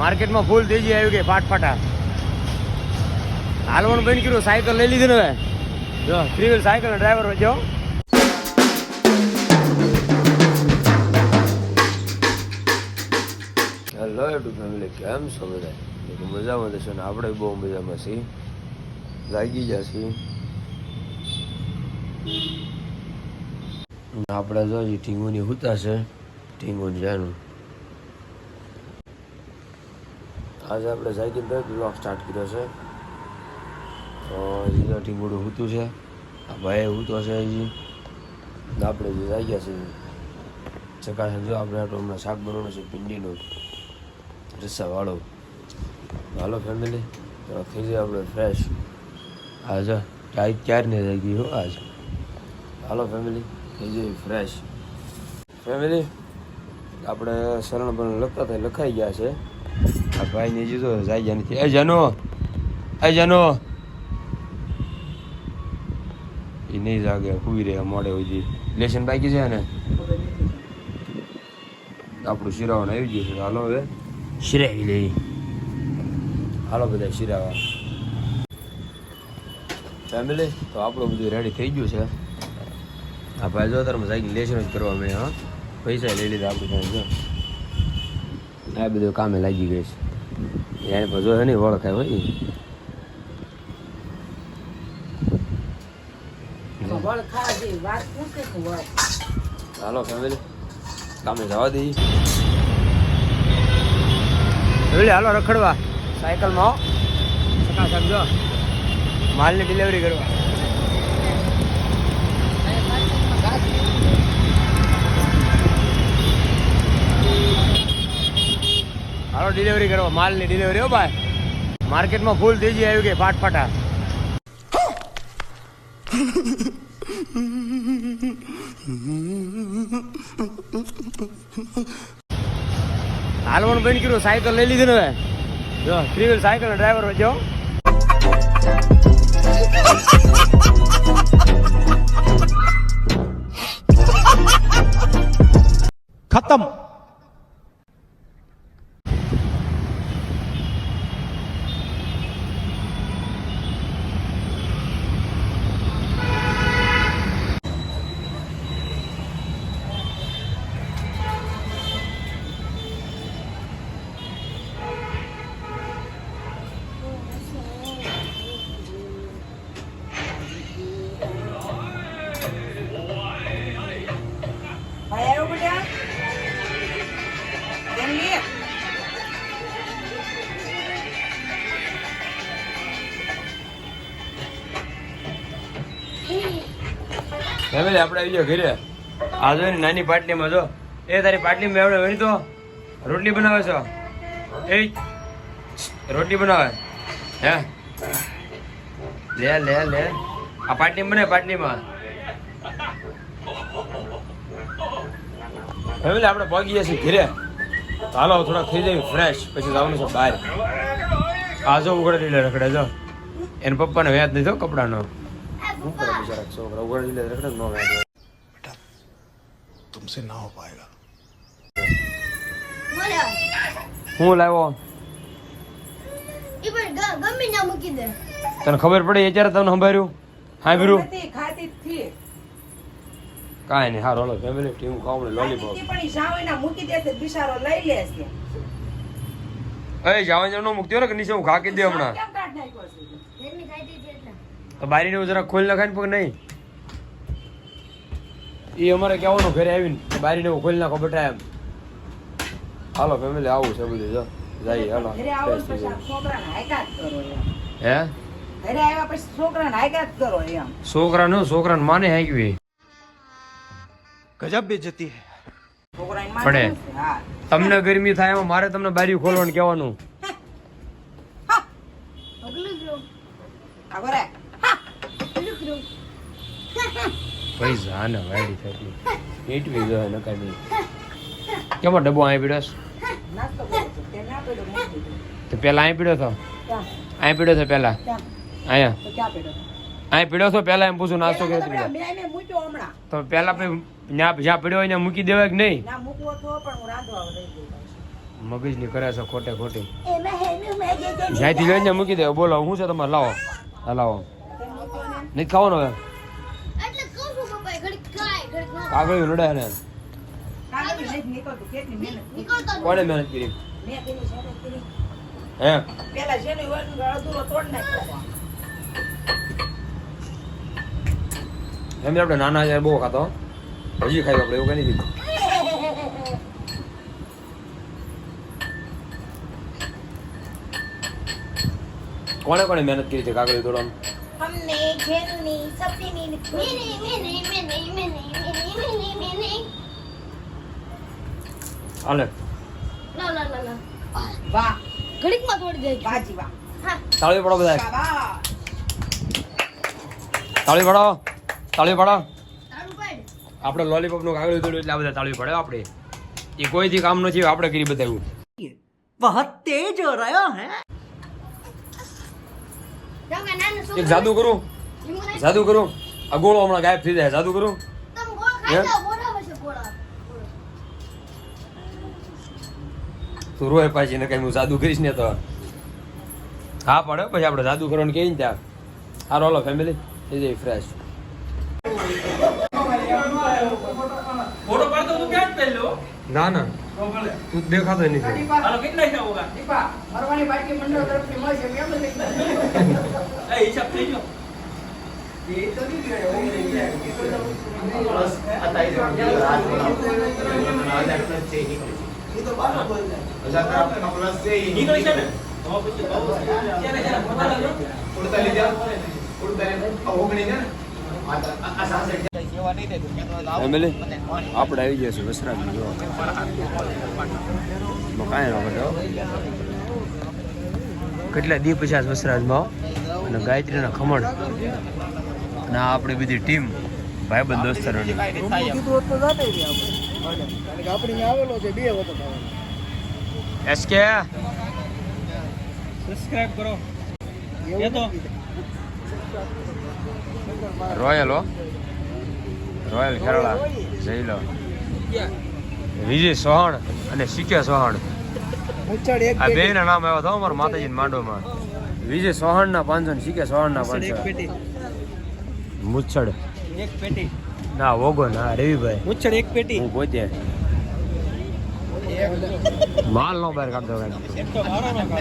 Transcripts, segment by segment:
માર્કેટમાં ફૂલ તેજી આવી ગઈ ફાટફાટા હાલવાનું બંધ કર્યું, સાયકલ લઈ લીધી ને હવે. જો થ્રી વ્હીલ સાયકલ ડ્રાઈવર વચ્ચે હેલો યુટ્યુબ ફેમિલી કેમ છો બધા? મજામાં જશો ને? આપણે બહુ મજામાં છીએ. લાગી જશે આપણે જો ટીંગોની હુતા છે. ટીંગુની જાનું આજે આપણે પર બ્લોગ સ્ટાર્ટ કર્યો છે. તો હજી તો મોડું હૂતું છે. આ ભાઈ હૂતો છે હજી. આપણે જે જાગ્યા છીએ ચકાશે જો આપણે આટલું હમણાં શાક બનાવવાનું છે ભીંડીનું રસ્સાવાળો હાલો ફેમિલી તો થઈ જાય આપણે ફ્રેશ આજે ટાઈટ ક્યારની થઈ ગઈ હો આજ. હાલો ફેમિલી થઈ જાય ફ્રેશ ફેમિલી આપણે શરણ પણ લખતા થઈ લખાઈ ગયા છે. આ ભાઈને જીતો જાય ગયા નથી એ જનો એ જનો એ નહીં જાગે હુઈ રહે મોડે સુધી લેશન બાકી છે ને આપણું શિરાવાનું આવી ગયું છે હાલો હવે શિરાવી લઈ હાલો બધા શિરાવા ફેમિલી તો આપણું બધું રેડી થઈ ગયું છે આ ભાઈ જો તારમાં સાયકલ લેશન જ કરવા મેં હા પૈસા લઈ લીધા આપણે જો આ બધું કામે લાગી ગઈ છે એને ભજો એની ઓળખાય હોય હાલો ફેમિલી કામે જવા દઈએ ફેમિલી હાલો રખડવા. સાયકલમાં આવો સમજો માલની ડિલિવરી કરવા. મારો ડિલિવરી કરવા માલની ડિલિવરી હો ભાઈ. માર્કેટમાં ફૂલ થઈ આવી ગઈ, ફાટફાટા. હાલવાનું બંધ કર્યું, સાયકલ લઈ લીધી ને જો થ્રી વ્હીલ સાયકલ ડ્રાઈવર વચ્ચે ખતમ. ફેમિલી આપણે આવી ઘરે. આ જો નાની પાટલીમાં જો. એ તારી પાટલીમાં આપણે વળી તો રોટલી બનાવે છો? એ રોટલી બનાવે. હે? લે લે લે. આ પાટલીમાં બને પાટલીમાં. ફેમિલી આપણે ગયા છીએ ઘરે. હાલો થોડા થઈ જાય ફ્રેશ પછી જવાનું છે બહાર. આજો એટલે રખડે, જો. એને પપ્પાને વ્યાજ નહીં થયો કપડાનો. શું કરે બિચારા છોકરા ઉગાડી લે રખડે ન ગાંઠે બેટા તુમસે ના હો પાયેગા હું લાવ્યો તને ખબર પડી અત્યારે તમને સંભાળ્યું સાંભળ્યું કાંઈ નહીં હારો ફેમિલી ટીમ ખાવું લોલીપોપ એ જાવાઈ જાવ નો મૂકતી ને કે નીચે હું ખાકી દે હમણાં? તો બારીને જરા ખોલ નાખાય પણ નહીં. એ અમારે કહેવાનું ઘરે આવીને બારી બારીને ખોલ નાખો બેટા એમ. હાલો ફેમિલી આવું છે બધું જો. જઈએ હાલો. હે? ઘરે આવ્યા માને હાઈકવી ગજબ બેજતી હે. તમને ગરમી થાય એમાં મારે તમને બારી ખોલવાનું કહેવાનું. ને વાડી થતી નહીં. કેમાં ડબ્બો અહીં પીડ્યો છે? નાસ્તો કરો છો. તે ના પેલો મૂકી તો? પેલા હતો પેલા? અહીંયા તો પેલા એમ પૂછું નાસ્તો પેલા કર્યો તો તો પેલા પછી જ્યાં પીડ્યો હોય ત્યાં મૂકી દેવાય કે નહીં? ના તો પાછી. મગજની કરે છે ખોટે ખોટી. જ્યાંથી લઈને મૂકી દે બોલો હું છે તમારે? લાવો. લાવો. નહીં ખાવાનો હવે. એટલે કહું છું પપ્પા ઘડીક ખાય ઘડીક ન કાગળ. નીકળતો જ કોને મહેનત કરી? મેં પેલી શેરત કરી. હે? પેલા તોડ એમ આપણે નાના જ્યારે બહુ ખાતો હજી ખાઈ આપણે એવું કઈ નહીં કોને કોણે મહેનત કરી છે કાગળી તોડવામાં? हमने घेरनी सपनी मेने मेने मेने मेने मेने मेने मेने હાલે ના ના ના ના વાહ ઘડીક માં તોડી દે બાજી વાહ હા તાળી પાડો બધા વાહ તાળી પાડો તાળી પાડો તારું પાડ આપણે લોલીપોપ નું કાગળ તોડ્યું એટલે આ બધા તાળી પડે આપણે એ કોઈથી કામ નથી આપણે કરી બતાવ્યું बहुत तेज हो रहा है જાવ કે નાનું એક જાદુ કરું? જાદુ કરું? આ ગોળો હમણાં ગાયબ થઈ જાય. જાદુ કરું? હે? તું રોય પાછી ને કઈ હું જાદુ કરીશ ને તો. હા પડે પછી આપણે જાદુ કરવાનું કહીએ ને ત્યાં. હારો હાલો ફેમિલી એ જાય ફ્રેશ ફોટો પાડતો તું ક્યાં જ પહેલો ના ના. તું દેખાતો નથી? છે ને? ફેમિલી આપણે આવી ગયા છે વસરાજ જો કાંઈ ન ઘટે કેટલા દી પચાસ વસરાજમાં હો. અને ગાયત્રીના ખમણ. અને આપણી બધી ટીમ ભાઈબંધ દોસ્તરોની. એસકે સબસ્ક્રાઇબ કરો. એ તો. રોયલ હો. રોયલ કેરળા જઈ લો. વિજય સોહણ અને સિક્યા સોહણ આ બે ના નામ આવ્યા હતા અમારા માતાજી માંડોમાં. વિજય સોહણ ના પાંચસો ને સિક્યા સોહણ ના પાંચસો મુચ્છડ એક પેટી. ના ઓગો ના રવિભાઈ. મુચ્છડ એક પેટી. હું પોતે. માલ નો બહાર કાઢતો ભાઈ.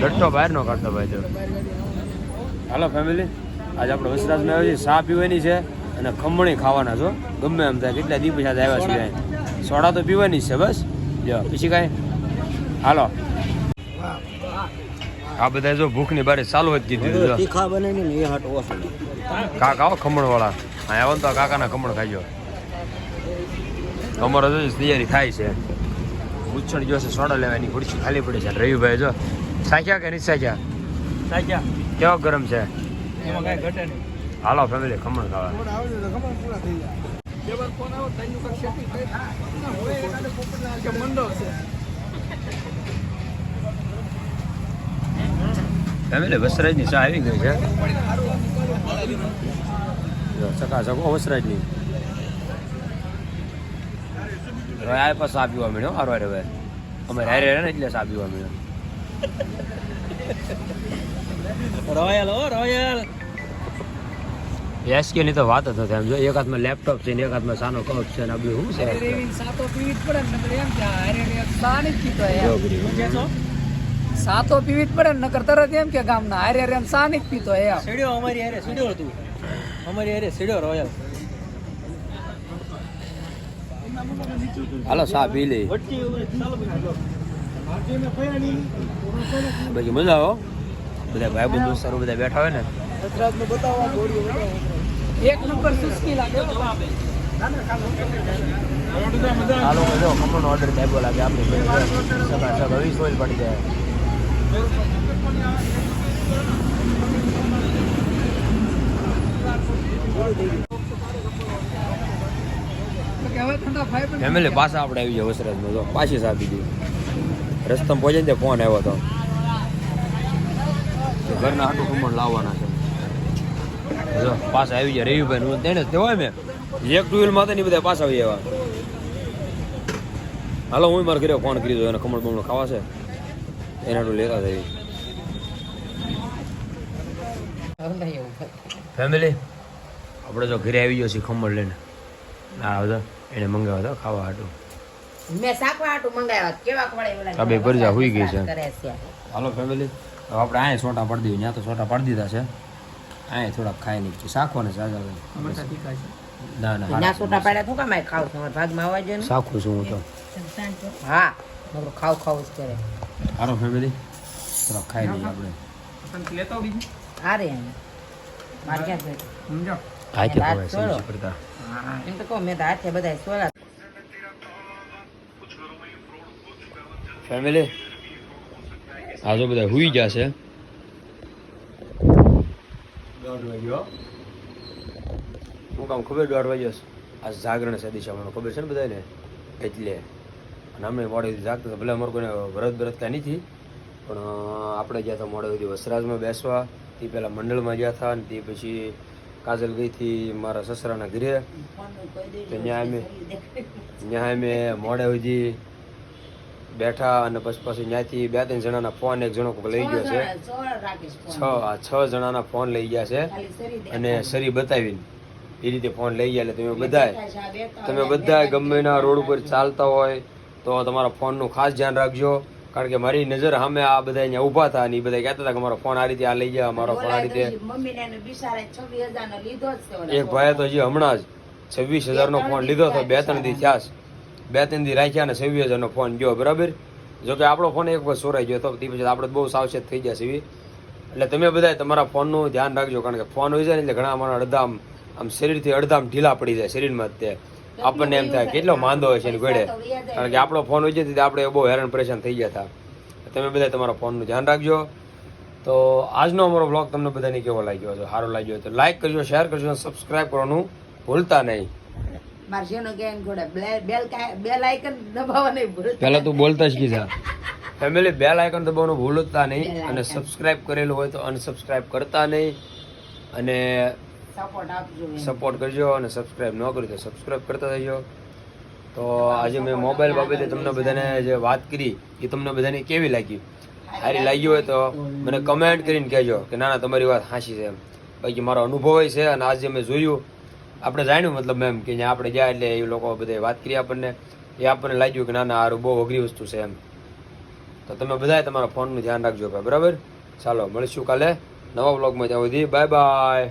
ડટ્ટો બહાર નો કાઢતો. ભાઈ તો. હાલો ફેમિલી આજે આપણે વસરાજ આવ્યો છે સા પીવાની છે અને ખમણી ખાવાના છો. ગમે એમ થાય કેટલા દિવસ આજે આવ્યા છીએ સોડા તો પીવાની છે બસ? જો પછી કાંઈ? હાલો. આ બધા જો ભૂખની બારે ચાલુ જ કીધું તીખા ઓછો. કાકા આવો ખમણ વાળા હા આવો તો કાકાના ખમણ ખાજો અમારો તૈયારી થાય છે. ગુચ્છણ જોશે સોડા લેવાની ખુરશી ખાલી પડી છે. રવિભાઈ જો સાખ્યા કે નહીં સાખ્યા સાખ્યા કેવો ગરમ છે? હાલો ફેમિલી ખમણ ખાવા. ફેમિલી વસરાજની ચા આવી ગઈ છે? જો ચકાચક ઓ વસરાજની. હવે આ પાછા પીવા મળ્યો હારો હારે હવે. અમે હારે ને એટલે સાપ્યું અમે મળ્યો. રોયલ હો રોયલ એસકે ની તો વાત જ નથી. એમ જો એક હાથમાં લેપટોપ છે ને એક હાથમાં સાનો કપ છે ને આ બધું શું છે? સાતો પીવીટ પડે ને નકર એમ કે અરે રે સાની પીતો એમ સાતો પીવી જ પડે ને નકર તરત એમ કે ગામના હારે રે સાની જ પીતો એમ. સીડ્યો અમારી હારે સીડ્યો હતું. અમારી હારે સીડ્યો રોયલ હાલો સા પી ચાલો બાકી મજા આવો. બધા ભાઈ બંધુ સારું બધા બેઠા હોય ને? એક નંબર સુસ્કી લાગે ઓર્ડર દાબ્યો લાગે આપણે સગા સગા વીસ ઓઇલ પડી જાય. કે હવે ઠંડા ભાઈ પણ ફેમિલી પાછા આપણે આવી જાય વસરાજમાં તો પાછી સાપી દીધી રસ્તામાં પહોંચે ને ફોન આવ્યો હતો કે ઘરના હાટું ખમણ લાવવાના છે. જો પાછા આવી ગયા. રેવીભાઈ નું તેને જ હોય મેં એક ટુ વ્હીલમાં હતા ને ઈ બધા પાછા આવી આવ્યા હાલો હું મારે ઘરે ફોન કરી દો એને ખમણ બમણ ખાવા છે. એના તો લેતા થઈ ફેમિલી આપણે તો ઘરે આવી ગયો છીએ ખમણ લઈને. ના આવતો એને મંગાવ્યો હતો ખાવા હાટું. મેં શાકવા હાટું મંગાવ્યો કેવા આ બે પરજા હુઈ ગઈ છે. હાલો ફેમિલી હવે આપણે અહીંયા સોટા પડી દઈએ ત્યાં તો સોટા પડી દીધા છે. અહીંયા થોડાક ખાઈ નહીં શાખો ને સાજા છે. ના ના ના સોટા પાડ્યા શું કામ ખાવ તમારા ભાગમાં આવવા જોઈએ શાખું છું હું તો. હા નકરું ખાવ ખાવ જ કરે. હાલો ફેમિલી થોડાક ખાઈ લઈએ આપણે. લેતો બીજું? આ રે મારે ક્યાં છે સમજો. આ ખવાય સમજી કરતા એમ તો કહું મેં તો હાથે બધા સોલા ફેમિલી આ તો બધા હુઈ જશે દોઢ વાગ્યો. હું કામ ખબર દોઢ વાગ્યો આ જાગરણ છે દિશામાં ખબર છે ને બધાને? એટલે. અને અમે મોડે સુધી જાગતા ભલે અમારે કોઈને વ્રત વ્રત કાંઈ નથી. પણ આપણે ગયા હતા મોડે સુધી વસરાજમાં બેસવા. તે પહેલાં મંડળમાં ગયા હતા અને તે પછી કાજલ ગઈ હતી મારા સસરાના ઘરે. તો ત્યાં અમે ત્યાં અમે મોડે સુધી બેઠા અને પછી પછી ત્યાંથી બે ત્રણ જણાના ફોન એક જણો લઈ ગયો છે. છ આ છ જણાના ફોન લઈ ગયા છે અને સરી બતાવીને એ રીતે ફોન લઈ ગયા એટલે તમે બધાય તમે બધા ગમે એના રોડ ઉપર ચાલતા હોય તો તમારા ફોનનું ખાસ ધ્યાન રાખજો કારણ કે મારી નજર સામે આ બધા અહીંયા ઊભા હતા અને એ બધા કહેતા હતા કે મારો ફોન આ રીતે આ લઈ ગયા મારો ફોન આ રીતે એક ભાઈએ તો હજી હમણાં જ છવ્વીસ હજારનો ફોન લીધો હતો બે ત્રણ દી થયા. બે ત્રણ દી રાખ્યા અને છવ્વીસ જનો ફોન ગયો બરાબર? જો કે આપણો ફોન એક વખત ચોરાઈ ગયો તો તે પછી આપણે બહુ સાવચેત થઈ ગયા છીએ. એટલે તમે બધા તમારા ફોનનું ધ્યાન રાખજો કારણ કે ફોન હોય છે ને એટલે ઘણા અમારા અડધા આમ શરીરથી અડધા ઢીલા પડી જાય શરીરમાં તે. આપણને એમ થાય કેટલો માંદો હોય છે એની ઘડે. કારણ કે આપણો ફોન હોય છે તેથી આપણે બહુ હેરાન પરેશાન થઈ ગયા હતા. તમે બધા તમારા ફોનનું ધ્યાન રાખજો. તો આજનો અમારો બ્લોગ તમને બધાને કેવો લાગ્યો? છે સારો લાગ્યો તો લાઈક કરજો શેર કરજો અને સબસ્ક્રાઇબ કરવાનું ભૂલતા નહીં. મારે ગેંગ જોડે બેલ બેલ આઇકન દબાવવા નહીં ભૂલતા પહેલા તું બોલતા જ કીધા ફેમિલી બેલ આઇકન દબાવવાનું ભૂલતા નહીં અને સબસ્ક્રાઇબ કરેલું હોય તો અનસબસ્ક્રાઇબ કરતા નહીં અને સપોર્ટ આપજો સપોર્ટ કરજો અને સબસ્ક્રાઇબ ન કરી તો સબસ્ક્રાઇબ કરતા જજો તો આજે મેં મોબાઈલ બાબતે તમને બધાને જે વાત કરી એ તમને બધાને કેવી લાગી? સારી લાગી. હોય તો મને કમેન્ટ કરીને કહેજો કે ના ના તમારી વાત હાંસી છે એમ. બાકી મારો અનુભવ છે અને આજે મેં જોયું આપણે જાણ્યું મતલબ એમ કે જ્યાં આપણે ગયા એટલે એ લોકો બધે વાત કરી આપણને. એ આપણને લાગ્યું કે ના ના, આ બહુ અઘરી વસ્તુ છે એમ. તો તમે બધાએ તમારા ફોનનું ધ્યાન રાખજો ભાઈ, બરાબર? ચાલો, મળીશું કાલે નવા બ્લોગમાં ત્યાં સુધી. Bye bye.